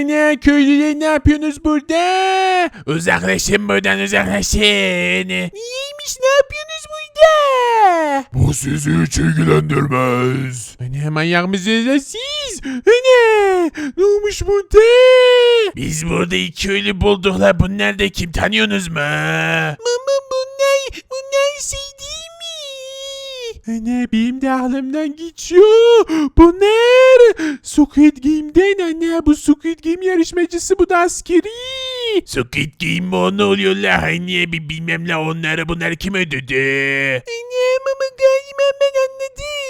Ana köylüler ne yapıyorsunuz burada? Uzaklaşın buradan uzaklaşın. Niyeymiş ne yapıyorsunuz burada? Bu sizi hiç ilgilendirmez. Ana manyak mısınız siz? Ana ne olmuş burada? Biz burada iki ölü bulduk la bunlar da kim tanıyorsunuz mu? Mama bunlar, bunlar şey değil? Ana benim de aklımdan geçiyor. Bunlar Squid Game'den anne bu Squid Game yarışmacısı bu da askeri. Squid Game mi o ne oluyor la? Anne bir bilmem la onları bunları kim ödedi? Anne ama galiba ben anladım.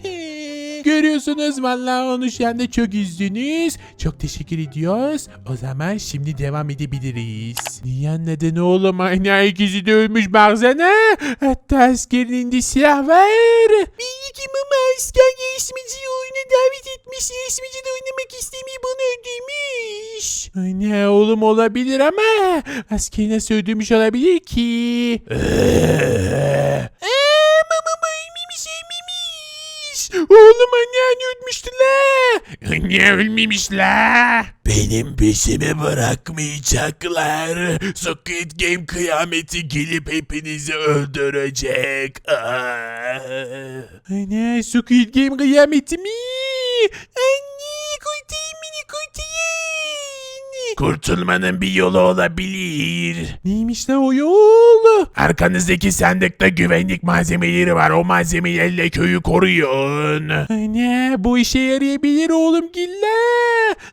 Görüyorsunuz vallahi onu şu anda çok üzdünüz. Çok teşekkür ediyoruz. O zaman şimdi devam edebiliriz. Niye anladın oğlum? Aynı ikisi de ölmüş baksana. Hatta askerinin de silah var. Bilgi ama asker yarışmacıyı oyuna davet etmiş. Yarışmacı da oynamak istemiyor bunu ödemiş. Anne oğlum olabilir ama askeri nasıl öldürmüş olabilir ki? Eee ölmemiş ölmemiş. Oğlum anne ölmüştü la. Anne ölmemiş la. Benim peşimi bırakmayacaklar. Squid Game kıyameti gelip hepinizi öldürecek. Anne Squid Game kıyameti mi? Anne Kurtulmanın bir yolu olabilir. Neymiş la o yol? Arkanızdaki sandıkta güvenlik malzemeleri var. O malzemelerle köyü koruyun. Anne bu işe yarayabilir oğlum gilla.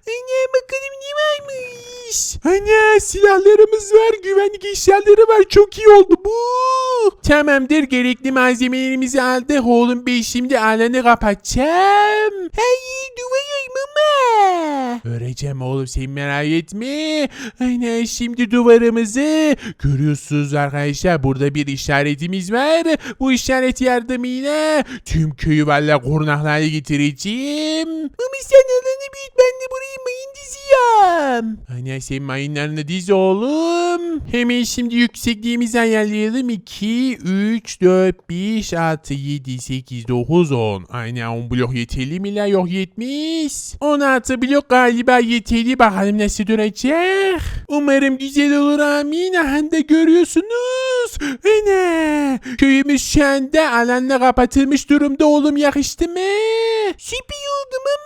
Anne bakalım ne varmış. Anne silahlarımız var. Güvenlik eşyaları var. Çok iyi oldu bu. Tamamdır gerekli malzemelerimizi aldık. Oğlum ben şimdi alanı kapatacağım. Hey ama. Öreceğim oğlum sen merak etme. Aynen şimdi duvarımızı görüyorsunuz arkadaşlar. Burada bir işaretimiz var. Bu işaret yardımıyla tüm köyü valla korunaklara getireceğim. Ama sen alanı büyüt ben de burayı mayın diziyim. Aynen sen mayınlarını diz oğlum. Hemen şimdi yüksekliğimizi ayarlayalım. 2, 3, 4, 5, 6, 7, 8, 9, 10. Aynen 10 blok yeterli mi la? Yok yetmiş. 16 blok galiba yeterli. Bakalım nasıl duracak. Umarım güzel olur amin. Aha da görüyorsunuz. Ana. Köyümüz şu anda alanla kapatılmış durumda oğlum yakıştı mı? Süper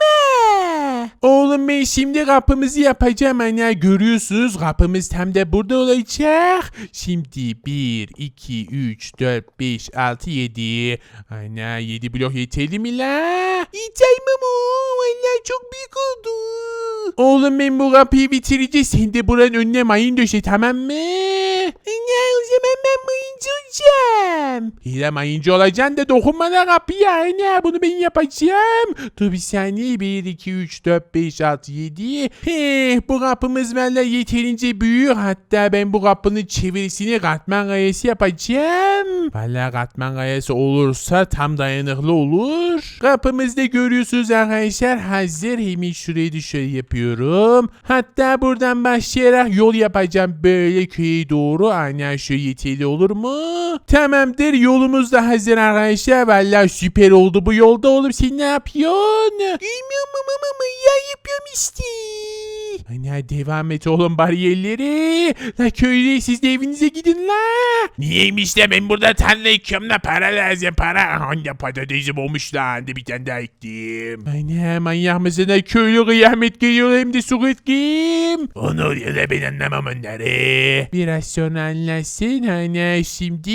ama. Oğlum ben şimdi kapımızı yapacağım ana. Görüyorsunuz kapımız tam da burada olacak. Şimdi 1, 2, 3, 4, 5, 6, 7. Ana 7 blok yeterli mi la? Yeter mi Valla çok büyük oldu. Oğlum ben bu kapıyı bitireceğim. Sen de buranın önüne mayın döşe tamam mı? Ne o zaman ben mayıncı olacağım. Hile mayıncı olacaksın da dokunma da kapıya. Ne bunu ben yapacağım. Dur bir saniye. 1, 2, 3, 4, 5, 6, 7. He, bu kapımız valla yeterince büyük. Hatta ben bu kapının çevirisini katman kayası yapacağım. Valla katman kayası olursa tam dayanıklı olur. Kapımızda görüyorsunuz arkadaşlar hazır. Hemen şurayı da şöyle yapıyorum. Hatta buradan başlayarak yol yapacağım böyle köye doğru. Aynen şu yeterli olur mu? Tamamdır yolumuz da hazır arkadaşlar. Valla süper oldu bu yolda oğlum. Sen ne yapıyorsun? Bilmiyorum ama ya yapıyorum işte. Bye. Hani devam et oğlum bariyerleri. La köylü siz de evinize gidin la. Niyeymiş de ben burada tarla ekiyorum da para lazım para. Hangi patatesim olmuş lan hadi bir tane daha ektim. Anne manyak mısın la köylü kıyamet geliyor hem de Squid Game. Onu oluyor da ben anlamam onları. Biraz sonra anlarsın hani şimdi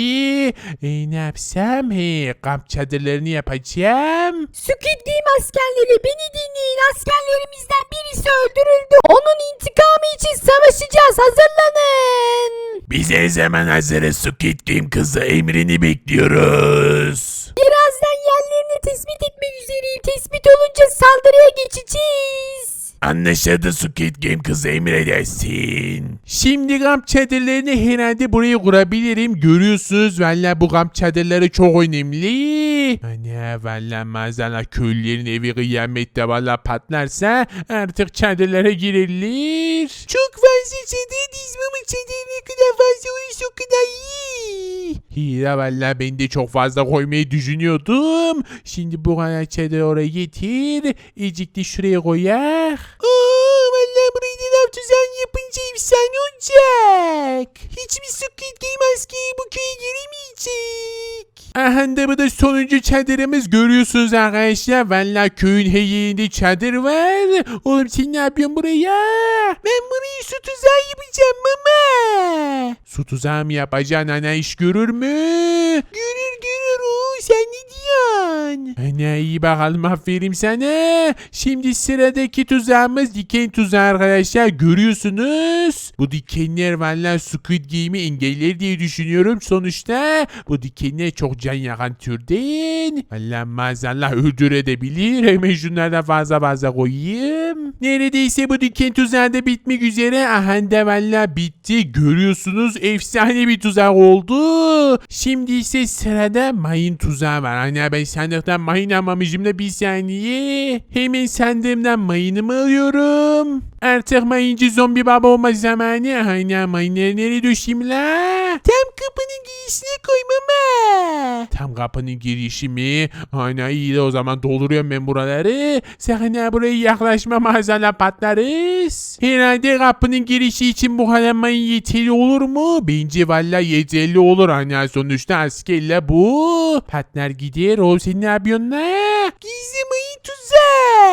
e, ne yapsam he kamp çadırlarını yapacağım. Squid Game askerleri beni dinleyin. Askerlerimizden birisi öldürüldü. Onun intikamı için savaşacağız. Hazırlanın. Biz her zaman hazırız Squid Game kızı emrini bekliyoruz. Birazdan yerlerini tespit etmek üzereyim. Tespit olunca saldırıya geçeceğiz. Anlaşıldı Squid Game kızı emredersin. Şimdi kamp çadırlarını herhalde buraya kurabilirim. Görüyorsunuz valla bu kamp çadırları çok önemli. Hani valla maazallah köylülerin evi kıyamette valla patlarsa artık çadırlara girilir. Çok fazla çadır dizmemi çadır ne kadar fazla olursa kadar iyi. Hira valla ben de çok fazla koymayı düşünüyordum. Şimdi bu kadar çadır oraya getir. Ecik de şuraya koyak. Oo valla burayı laf tuzağı yapınca efsane olacak. Hiçbir Squid Game askeri bu köye giremeyecek. Aha bu da sonuncu çadırımız görüyorsunuz arkadaşlar. Valla köyün her yerinde çadır var. Oğlum sen ne yapıyorsun buraya? Ben burayı su tuzağı yapacağım mama. Su tuzağı mı yapacaksın ana iş görür mü? Görür görür o sen ne diyorsun? Ana iyi bakalım aferin sana. Şimdi sıradaki tuzağımız diken tuzağı arkadaşlar görüyorsunuz. Bu dikenler valla Squid Game'i engeller diye düşünüyorum. Sonuçta bu dikenler çok can yakan türden. Valla maazallah öldürebilir. Hemen şunlardan fazla fazla koyayım. Neredeyse bu diken tuzağı da bitmek üzere. Aha valla bitti. Görüyorsunuz efsane bir tuzak oldu. Şimdi ise sırada mayın tuzağı var. Hani ben sandıktan mayın almamışım da bir saniye. Hemen sandığımdan mayınımı alıyorum. Artık mayıncı zombi baba olma zamanı. Hani mayınları nereye düşeyim la? Tam kapının girişine koymama. Tam kapının girişi mi? Hani iyi de o zaman dolduruyorum ben buraları. Sakın ha buraya yaklaşma maazallah patlarız. Herhalde kapının girişi için bu kadar mayın yeterli olur mu? Bence valla yeterli olur. Hani sonuçta askerle bu. Patlar gider. O sen ne yapıyorsun la? Gizli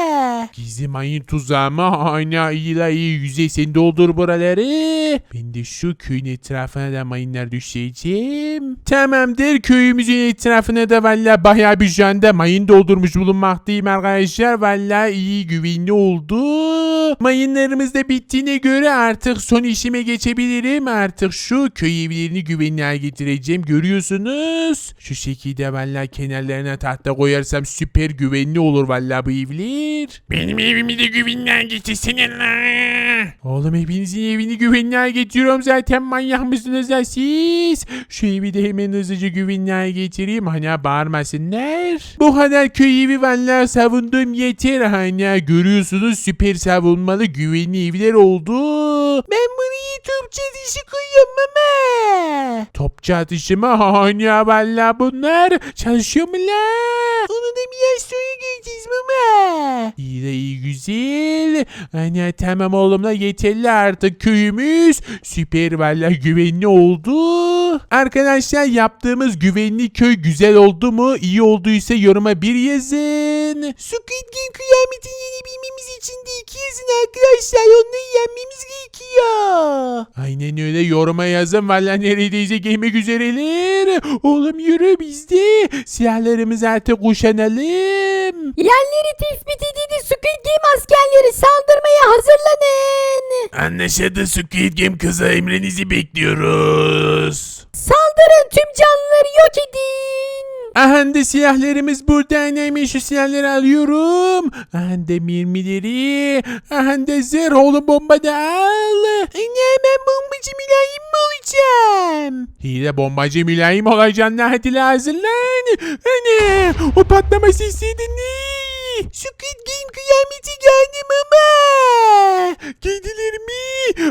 tuzağı. Gizli mayın tuzağı mı? Aynen iyi. Yüzey sen doldur buraları. Ben de şu köyün etrafına da mayınlar düşeceğim. Tamamdır. Köyümüzün etrafına da valla bayağı bir şu anda mayın doldurmuş bulunmaktayım arkadaşlar. Valla iyi güvenli oldu. Mayınlarımız da bittiğine göre artık son işime geçebilirim. Artık şu köy evlerini güvenli hale getireceğim. Görüyorsunuz. Şu şekilde valla kenarlarına tahta koyarsam süper güvenli olur valla bu evler. Benim evimi de güvenliğe getirsene la. Oğlum hepinizin evini güvenli hale getiriyorum zaten manyak mısınız ya siz? Şu evi de hemen hızlıca güvenli hale getireyim hani bağırmasınlar. Bu kadar köy evi valla savunduğum yeter hani görüyorsunuz süper savunmalı güvenli evler oldu. Ben burayı topçu atışı koyuyorum ama. Topçu atışı mı? Hani valla bunlar çalışıyor mu la? Onu da biraz sonra göreceğiz. İyi de iyi güzel. Hani tamam oğlum da yeterli artık köyümüz. Süper valla güvenli oldu. Arkadaşlar yaptığımız güvenli köy güzel oldu mu? İyi olduysa yoruma bir yazın. Squid Game kıyametin yenebilmemiz için de iki yazın arkadaşlar. Onları yenmemiz gerekiyor. Aynen öyle yoruma yazın. Valla neredeyse gelmek üzereler. Oğlum yürü biz de silahlarımızı artık kuşanalım. Yerleri tespit edildi Squid Game askerleri saldırmaya hazırlanın. Anlaşıldı Squid Game kızı emrinizi bekliyoruz. Saldırın tüm canlıları yok edin. Aha da silahlarımız burada. Hemen şu silahları alıyorum. Aha da mermileri. Aha da zırh oğlum bomba da al. Anne ben bombacı mülayim mi olacağım? Hile bombacı mülayim olacaksın. Hadi la hazırlan. Anne o patlama sesiydi ne? Squid Game kıyameti geldim ama. Kediler mi?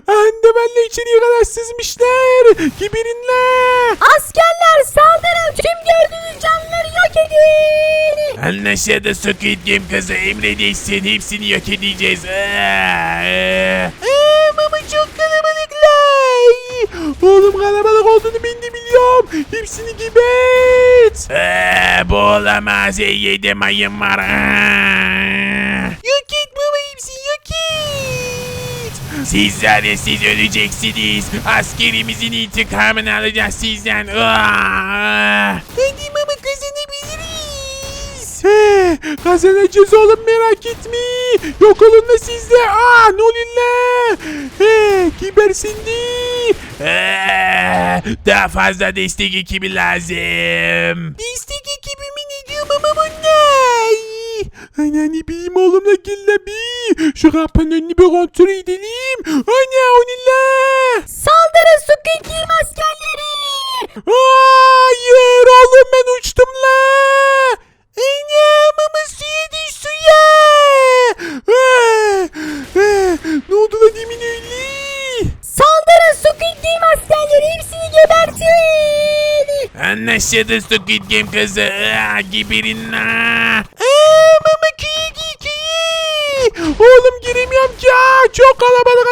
Anda benle içeriye kadar sızmışlar. Gibirin la. Askerler saldırın tüm gördüğünüz canlıları yok edin. Anlaşıldı Squid Game kızı emredilsin hepsini yok edeceğiz. Aa, ama çok kalabalıklar. Oğlum kalabalık olduğunu ben biliyorum. Hepsini gebet. aa, bu olamaz yedi mayın var. Aa. Yok et baba hepsini yok et. Sizler de siz öleceksiniz. Askerimizin intikamını alacağız sizden. Hadi baba He, kazanacağız oğlum merak etme. Yok olun da sizde. Aa ne oluyor la? He, gebersindi. Aa, Daha fazla destek ekibi lazım. Destek ekibi mi ne diyor baba bunlar? Anne benim oğlumla gel bir. Şu kapının önünü bir kontrol edelim. Anne o ne la? Saldırın Squid Game Anlaşıldı Squid Game kızı. Aa, Geberin la. Aa, mama köye giy köye. Oğlum giremiyorum ki. Aa, Çok kalabalık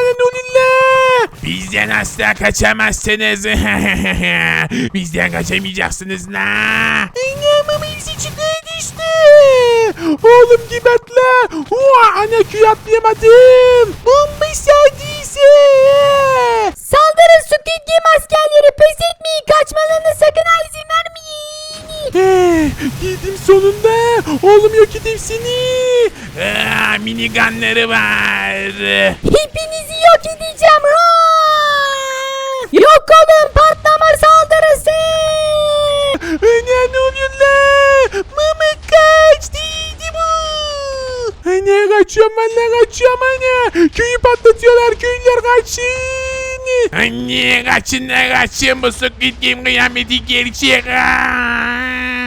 la? Bizden asla kaçamazsınız. Bizden kaçamayacaksınız la. Anne mama hepsi çıkıyor düştü. Oğlum gebert la. Uaa, anne köye atlayamadım. Bomba sardıysa. Seni. Aa, minigunları var. Hepinizi yok edeceğim ha. Yok olun patlama saldırısı. Anne ne oluyor la? Mama kaç değildi bu. Anne kaçıyorum valla kaçıyorum anne. Köyü patlatıyorlar köylüler kaçın. Anne kaçın la kaçın bu Squid Game kıyameti gerçek.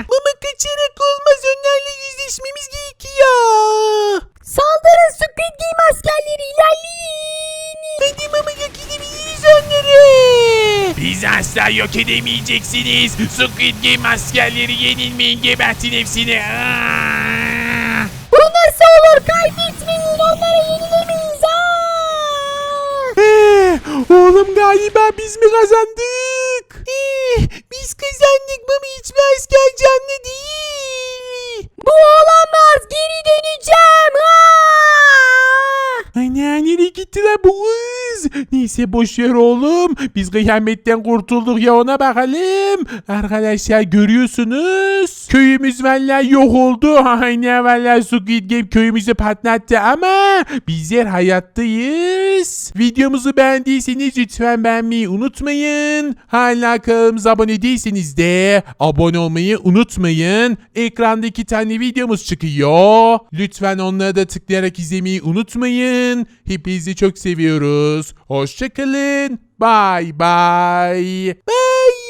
Mama kaçarak olmaz onlarla yüzleşmemiz gerekiyor. Saldırın Squid Game askerleri ilerleyin. Hadi mama yok edebiliriz onları. Bizi asla yok edemeyeceksiniz. Squid Game askerleri yenilmeyin gebertin hepsini. Aa. Bu nasıl olur kaybetmeyin onlara yenilemeyiz. Eh, oğlum galiba biz mi kazandık? Eh, biz kazandık mama hiçbir asker canlı değil. Bu olamaz geri döneceğim ha. Ana nereye gittiler bu kız? Neyse boş ver oğlum. Biz kıyametten kurtulduk ya ona bakalım. Arkadaşlar görüyorsunuz. Köyümüz vallahi yok oldu. Aynen vallahi Squid Game köyümüzü patlattı ama bizler hayattayız. Videomuzu beğendiyseniz lütfen beğenmeyi unutmayın. Hala kanalımıza abone değilseniz de abone olmayı unutmayın. Ekranda iki tane videomuz çıkıyor. Lütfen onlara da tıklayarak izlemeyi unutmayın. Hepinizi çok seviyoruz. Hoşçakalın. Bye bye. Bye.